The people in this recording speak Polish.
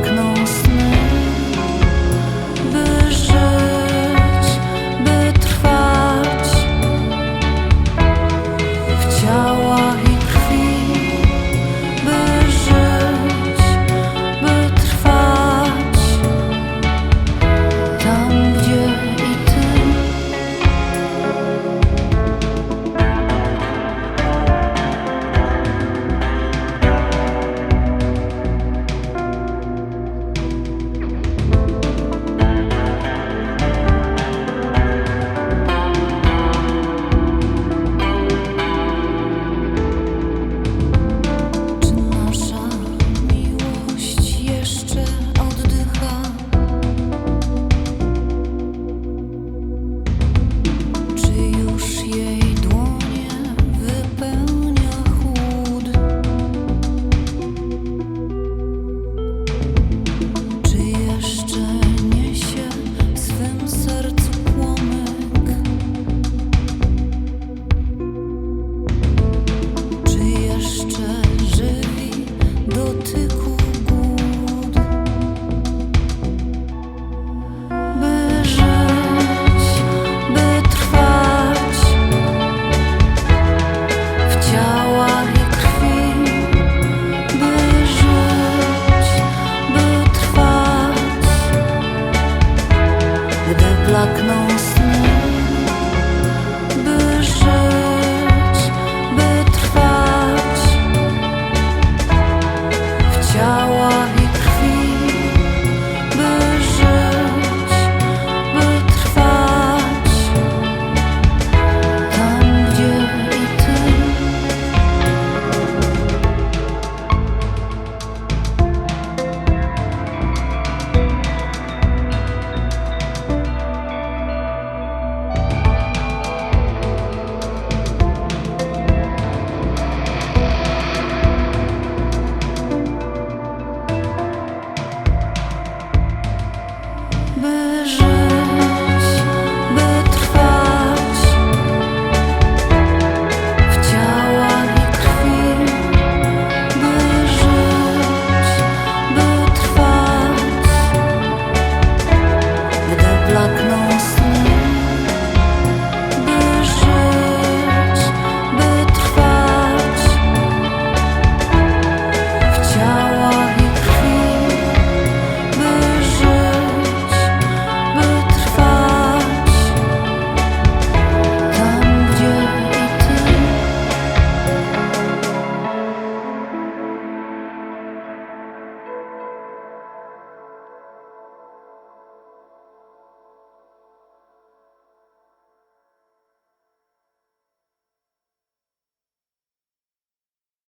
Блакнув сни dotyku by żyć, by trwać w ciałach i krwi, by żyć, by trwać, gdy blakną.